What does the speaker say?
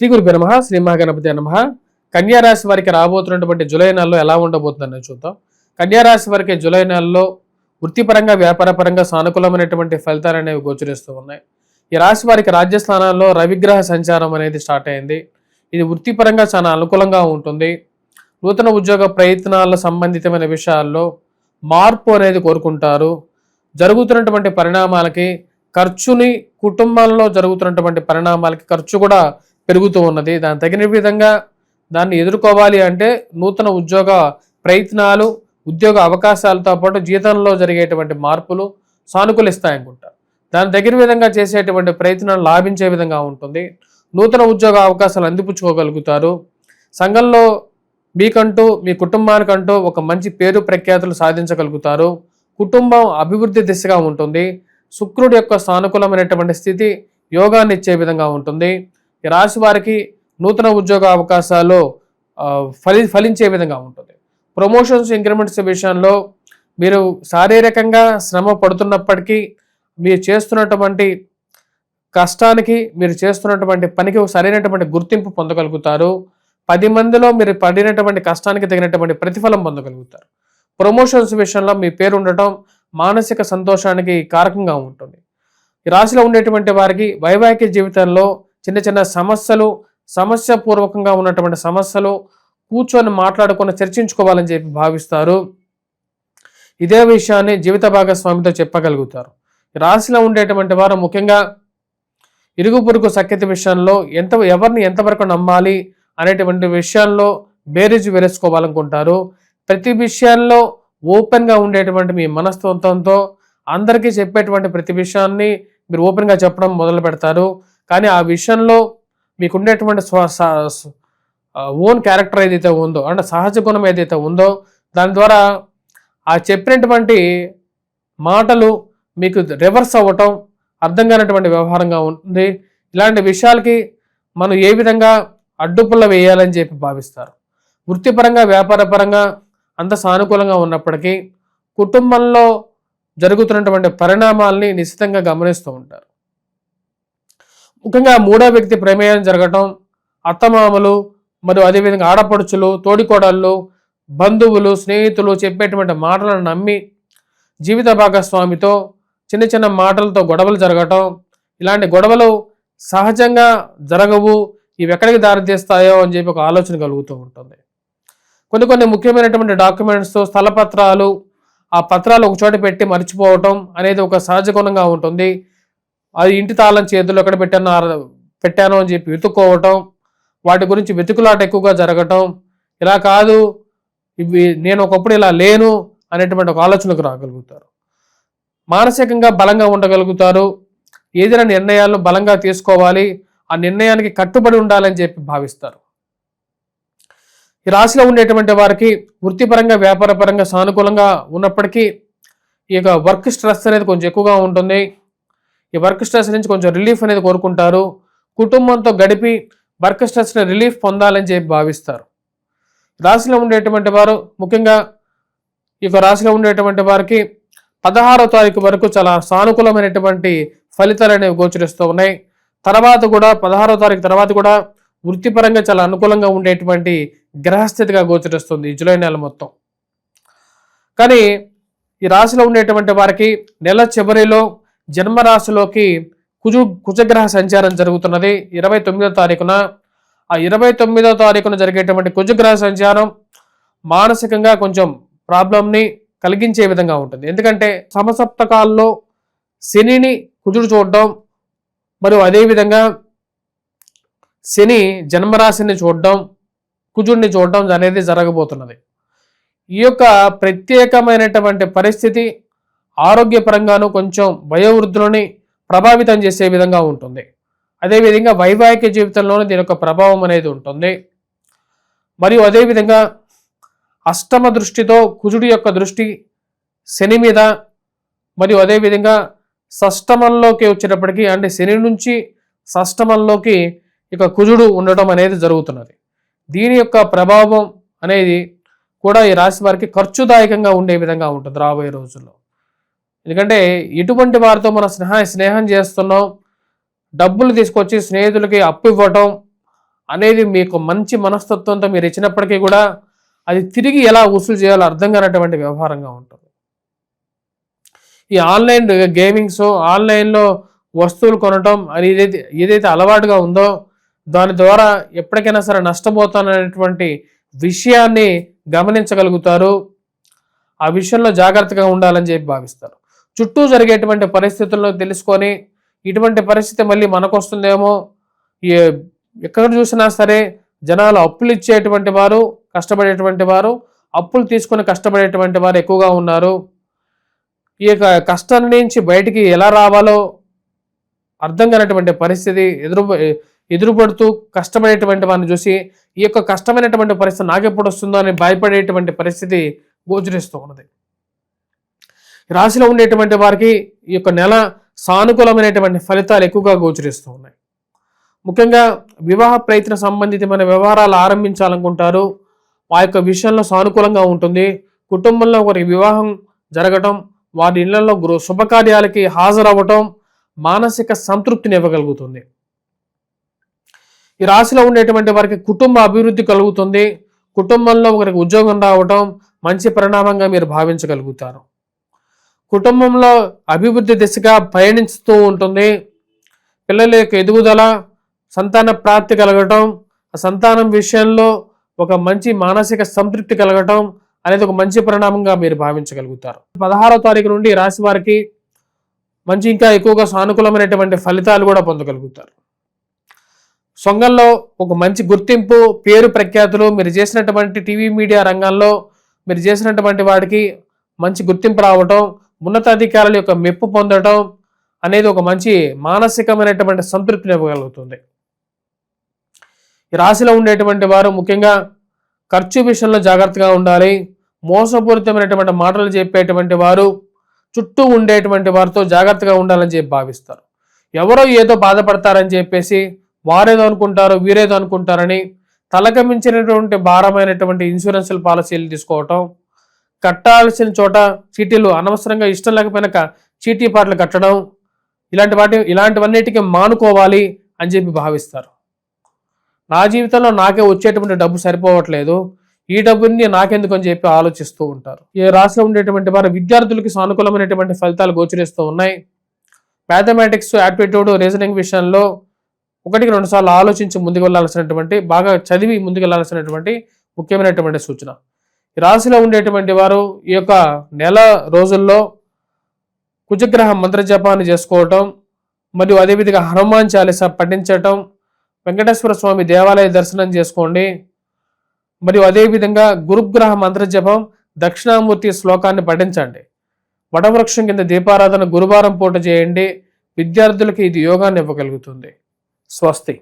శ్రీ గురు నమ శ్రీ మహాగణపతి నమ. కన్యారాశి వారికి రాబోతున్నటువంటి జూలై నెలలో ఎలా ఉండబోతుందని చూద్దాం. కన్యారాశి వారికి జూలై నెలలో వృత్తిపరంగా వ్యాపారపరంగా సానుకూలమైనటువంటి ఫలితాలు అనేవి గోచరిస్తూ ఉన్నాయి. ఈ రాశి వారికి రాజ్యస్థానాల్లో రవిగ్రహ సంచారం అనేది స్టార్ట్ అయింది. ఇది వృత్తిపరంగా చాలా అనుకూలంగా ఉంటుంది. నూతన ఉద్యోగ ప్రయత్నాల సంబంధితమైన విషయాల్లో మార్పు అనేది కోరుకుంటారు. జరుగుతున్నటువంటి పరిణామాలకి ఖర్చుని కుటుంబంలో జరుగుతున్నటువంటి పరిణామాలకి ఖర్చు కూడా పెరుగుతూ ఉన్నది. దాని తగిన విధంగా దాన్ని ఎదుర్కోవాలి అంటే నూతన ఉద్యోగ ప్రయత్నాలు ఉద్యోగ అవకాశాలతో పాటు జీతంలో జరిగేటువంటి మార్పులు సానుకూలిస్తాయనుకుంటా దాని తగిన విధంగా చేసేటువంటి ప్రయత్నాలు లాభించే విధంగా ఉంటుంది. నూతన ఉద్యోగ అవకాశాలు అందిపుచ్చుకోగలుగుతారు. సంఘంలో మీకంటూ మీ కుటుంబానికంటూ ఒక మంచి పేరు ప్రఖ్యాతులు సాధించగలుగుతారు. కుటుంబం అభివృద్ధి దిశగా ఉంటుంది. శుక్రుడి యొక్క సానుకూలమైనటువంటి స్థితి యోగాన్ని ఇచ్చే విధంగా ఉంటుంది. ఈ రాశి వారికి నూతన ఉద్యోగ అవకాశాలు ఫలి ఫలించే విధంగా ఉంటుంది. ప్రమోషన్స్ ఇంక్రిమెంట్స్ విషయంలో మీరు శారీరకంగా శ్రమ పడుతున్నప్పటికీ మీరు చేస్తున్నటువంటి కష్టానికి మీరు చేస్తున్నటువంటి పనికి సరైనటువంటి గుర్తింపు పొందగలుగుతారు. పది మందిలో మీరు పడినటువంటి కష్టానికి తగినటువంటి ప్రతిఫలం పొందగలుగుతారు. ప్రమోషన్స్ విషయంలో మీ పేరు ఉండటం మానసిక సంతోషానికి కారకంగా ఉంటుంది. ఈ రాశిలో ఉండేటువంటి వారికి వైవాహిక జీవితంలో చిన్న చిన్న సమస్యలు సమస్యపూర్వకంగా ఉన్నటువంటి సమస్యలు కూర్చొని మాట్లాడుకొని చర్చించుకోవాలని చెప్పి భావిస్తారు. ఇదే విషయాన్ని జీవిత భాగస్వామితో చెప్పగలుగుతారు. రాశిలో ఉండేటువంటి వారు ముఖ్యంగా ఇరుగు పొరుగు సఖ్యత విషయంలో ఎంత ఎవరిని ఎంతవరకు నమ్మాలి అనేటువంటి విషయాల్లో బేరీజు వేరేసుకోవాలనుకుంటారు ప్రతి విషయాల్లో ఓపెన్గా ఉండేటువంటి మీ మనస్తత్వంతో అందరికీ చెప్పేటువంటి ప్రతి విషయాన్ని మీరు ఓపెన్గా చెప్పడం మొదలు పెడతారు కానీ ఆ విషయంలో మీకు ఉండేటువంటి స్వ ఓన్ క్యారెక్టర్ ఏదైతే ఉందో అంటే సహజ గుణం ఏదైతే ఉందో దాని ద్వారా ఆ చెప్పినటువంటి మాటలు మీకు రివర్స్ అవ్వటం అర్థం కానటువంటి వ్యవహారంగా ఉంటుంది ఇలాంటి విషయాలకి మనం ఏ విధంగా అడ్డుపుల్ల వేయాలని చెప్పి భావిస్తారు. వృత్తిపరంగా వ్యాపారపరంగా అంత సానుకూలంగా ఉన్నప్పటికీ కుటుంబంలో జరుగుతున్నటువంటి పరిణామాల్ని నిశ్చితంగా గమనిస్తూ ఉంటారు. ముఖ్యంగా మూడో వ్యక్తి ప్రమేయం జరగటం అత్తమామలు మరియు అదేవిధంగా ఆడపడుచులు తోడికోడళ్ళు బంధువులు స్నేహితులు చెప్పేటువంటి మాటలను నమ్మి జీవిత భాగస్వామితో చిన్న చిన్న మాటలతో గొడవలు జరగటం ఇలాంటి గొడవలు సహజంగా జరగవు ఇవి ఎక్కడికి దారితీస్తాయో అని చెప్పి ఒక ఆలోచన కలుగుతూ ఉంటుంది. కొన్ని కొన్ని ముఖ్యమైనటువంటి డాక్యుమెంట్స్ స్థలపత్రాలు ఆ పత్రాలు ఒక చోట పెట్టి మర్చిపోవటం అనేది ఒక సహజ గుణంగా ఉంటుంది. అది ఇంటి తాళం చేతులు ఎక్కడ పెట్టాను పెట్టాను అని చెప్పి వెతుక్కోవటం వాటి గురించి వెతుకులాట ఎక్కువగా జరగటం ఇలా కాదు ఇవి నేను ఒకప్పుడు ఇలా లేను అనేటువంటి ఒక ఆలోచనకు రాగలుగుతారు. మానసికంగా బలంగా ఉండగలుగుతారు. ఏదైనా నిర్ణయాలను బలంగా తీసుకోవాలి. ఆ నిర్ణయానికి కట్టుబడి ఉండాలని చెప్పి భావిస్తారు. ఈ రాశిలో ఉండేటువంటి వారికి వృత్తిపరంగా వ్యాపారపరంగా సానుకూలంగా ఉన్నప్పటికీ ఈ యొక్క వర్క్ స్ట్రెస్ అనేది కొంచెం ఎక్కువగా ఉంటుంది. ఈ వర్క్ స్ట్రెస్ నుంచి కొంచెం రిలీఫ్ అనేది కోరుకుంటారు. కుటుంబంతో గడిపి వర్క్ స్ట్రెస్ని రిలీఫ్ పొందాలని చెప్పి భావిస్తారు. రాశిలో ఉండేటువంటి వారు ముఖ్యంగా ఈ యొక్క రాశిలో ఉండేటువంటి వారికి పదహారో తారీఖు వరకు చాలా సానుకూలమైనటువంటి ఫలితాలు అనేవి గోచరిస్తూ ఉన్నాయి. తర్వాత కూడా పదహారో తారీఖు తర్వాత కూడా వృత్తిపరంగా చాలా అనుకూలంగా ఉండేటువంటి గ్రహస్థితిగా గోచరిస్తుంది ఈ జూలై నెల మొత్తం. కానీ ఈ రాశిలో ఉండేటువంటి వారికి నెల చివరిలో జన్మరాశిలోకి కుజు కుజగ్రహ సంచారం జరుగుతున్నది. ఇరవై తొమ్మిదో తారీఖున ఆ ఇరవై తొమ్మిదో తారీఖున జరిగేటువంటి కుజగ్రహ సంచారం మానసికంగా కొంచెం ప్రాబ్లంని కలిగించే విధంగా ఉంటుంది. ఎందుకంటే సమసప్తకాల్లో శనిని కుజుడు చూడడం మరియు అదేవిధంగా శని జన్మరాశిని చూడడం కుజుడిని చూడడం అనేది జరగబోతున్నది. ఈ యొక్క ప్రత్యేకమైనటువంటి పరిస్థితి ఆరోగ్యపరంగాను కొంచెం వయోవృద్ధులని ప్రభావితం చేసే విధంగా ఉంటుంది. అదేవిధంగా వైవాహిక జీవితంలోనూ దీని యొక్క ప్రభావం అనేది ఉంటుంది. మరియు అదేవిధంగా అష్టమ దృష్టితో కుజుడి యొక్క దృష్టి శని మీద మరియు అదేవిధంగా షష్టమంలోకి వచ్చేటప్పటికి అంటే శని నుంచి షష్టమంలోకి ఇక కుజుడు ఉండటం అనేది జరుగుతున్నది. దీని యొక్క ప్రభావం అనేది కూడా ఈ రాశి వారికి ఖర్చుదాయకంగా ఉండే విధంగా ఉంటుంది రాబోయే రోజుల్లో. ఎందుకంటే ఎటువంటి వారితో మన స్నేహ స్నేహం చేస్తున్నాం. డబ్బులు తీసుకొచ్చి స్నేహితులకి అప్పు ఇవ్వటం అనేది మీకు మంచి మనస్తత్వంతో మీరు ఇచ్చినప్పటికీ కూడా అది తిరిగి ఎలా వసూలు చేయాలో అర్థం కానటువంటి వ్యవహారంగా ఉంటుంది. ఈ ఆన్లైన్ గేమింగ్స్ ఆన్లైన్లో వస్తువులు కొనటం అని ఏదైతే ఏదైతే అలవాటుగా ఉందో దాని ద్వారా ఎప్పటికైనా సరే నష్టపోతాననేటువంటి విషయాన్ని గమనించగలుగుతారు. ఆ విషయంలో జాగ్రత్తగా ఉండాలని చెప్పి భావిస్తారు. చుట్టూ జరిగేటువంటి పరిస్థితులను తెలుసుకొని ఇటువంటి పరిస్థితి మళ్ళీ మనకు వస్తుందేమో ఎక్కడ చూసినా సరే జనాలు అప్పులు ఇచ్చేటువంటి వారు కష్టపడేటువంటి వారు అప్పులు తీసుకొని కష్టపడేటువంటి వారు ఎక్కువగా ఉన్నారు. ఈ యొక్క కష్టం నుంచి బయటికి ఎలా రావాలో అర్థం కానటువంటి పరిస్థితి ఎదురు ఎదురుపడుతూ కష్టపడేటువంటి వారిని చూసి ఈ యొక్క కష్టమైనటువంటి పరిస్థితి నాకెప్పుడు వస్తుందో అని భయపడేటువంటి పరిస్థితి గోచరిస్తూ ఉన్నది. రాశిలో ఉండేటువంటి వారికి ఈ యొక్క నెల సానుకూలమైనటువంటి ఫలితాలు ఎక్కువగా గోచరిస్తూ ఉన్నాయి. ముఖ్యంగా వివాహ ప్రయత్న సంబంధితమైన వ్యవహారాలు ఆరంభించాలనుకుంటారు. ఆ యొక్క విషయంలో సానుకూలంగా ఉంటుంది. కుటుంబంలో ఒకరి వివాహం జరగటం వారి ఇళ్ళలో గృహ శుభకార్యాలకి హాజరవ్వటం మానసిక సంతృప్తిని ఇవ్వగలుగుతుంది. ఈ రాశిలో ఉండేటువంటి వారికి కుటుంబ అభివృద్ధి కలుగుతుంది. కుటుంబంలో ఒకరికి ఉద్యోగం రావటం మంచి పరిణామంగా మీరు భావించగలుగుతారు. కుటుంబంలో అభివృద్ధి దిశగా పయనిస్తూ ఉంటుంది. పిల్లల యొక్క ఎదుగుదల సంతాన ప్రాప్తి కలగటం సంతానం విషయంలో ఒక మంచి మానసిక సంతృప్తి కలగటం అనేది ఒక మంచి పరిణామంగా మీరు భావించగలుగుతారు. పదహారో తారీఖు నుండి రాశి వారికి మంచి ఇంకా ఎక్కువగా సానుకూలమైనటువంటి ఫలితాలు కూడా పొందగలుగుతారు. సొంగంలో ఒక మంచి గుర్తింపు పేరు ప్రఖ్యాతులు మీరు చేసినటువంటి టీవీ మీడియా రంగంలో మీరు చేసినటువంటి వాటికి మంచి గుర్తింపు రావటం ఉన్నతాధికారుల యొక్క మెప్పు పొందడం అనేది ఒక మంచి మానసికమైనటువంటి సంతృప్తిని ఇవ్వగలుగుతుంది. ఈ రాశిలో ఉండేటువంటి వారు ముఖ్యంగా ఖర్చు విషయంలో జాగ్రత్తగా ఉండాలి. మోసపూరితమైనటువంటి మాటలు చెప్పేటువంటి వారు చుట్టూ ఉండేటువంటి వారితో జాగ్రత్తగా ఉండాలని చెప్పి భావిస్తారు. ఎవరో ఏదో బాధపడతారని చెప్పేసి వారేదో అనుకుంటారు వీరేదో అనుకుంటారని తలకు మించినటువంటి భారమైనటువంటి ఇన్సూరెన్స్ల పాలసీలు తీసుకోవటం కట్టాల్సిన చోట చీటీలు అనవసరంగా ఇష్టం లేకపోయినాక చీటీ పాటలు కట్టడం ఇలాంటి వాటి ఇలాంటివన్నిటికీ మానుకోవాలి అని చెప్పి భావిస్తారు. నా జీవితంలో నాకే వచ్చేటువంటి డబ్బు సరిపోవట్లేదు. ఈ డబ్బుని నాకెందుకు అని చెప్పి ఆలోచిస్తూ ఉంటారు. ఈ రాశిలో ఉండేటువంటి వారు విద్యార్థులకి సానుకూలమైనటువంటి ఫలితాలు గోచరిస్తూ ఉన్నాయి. మ్యాథమెటిక్స్ యాప్టిట్యూడ్ రీజనింగ్ విషయంలో ఒకటికి రెండు సార్లు ఆలోచించి ముందుకు వెళ్ళాల్సినటువంటి బాగా చదివి ముందుకు వెళ్ళాల్సినటువంటి ముఖ్యమైనటువంటి సూచన. రాశిలో ఉండేటువంటి వారు ఈ యొక్క నెల రోజుల్లో కుజగ్రహ మంత్రజపాన్ని చేసుకోవటం మరియు అదేవిధంగా హనుమాన్ చాలీస పఠించటం వెంకటేశ్వర స్వామి దేవాలయ దర్శనం చేసుకోండి మరియు అదేవిధంగా గురుగ్రహ మంత్రజపం దక్షిణామూర్తి శ్లోకాన్ని పఠించండి. వటవృక్షం కింద దీపారాధన గురువారం పూట చేయండి. విద్యార్థులకు ఇది యోగాన్ని ఇవ్వగలుగుతుంది. స్వస్తి.